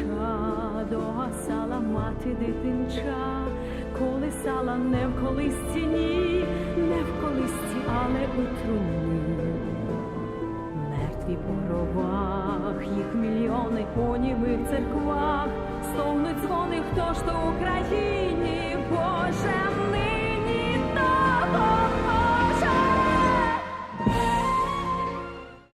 свіча догасала мати дитинча, колисала не в колисці, ні, не в колисці, але у труні. Мертві по робах, їх мільйони в церквах, стогнуть дзвони, хто ж то Україна.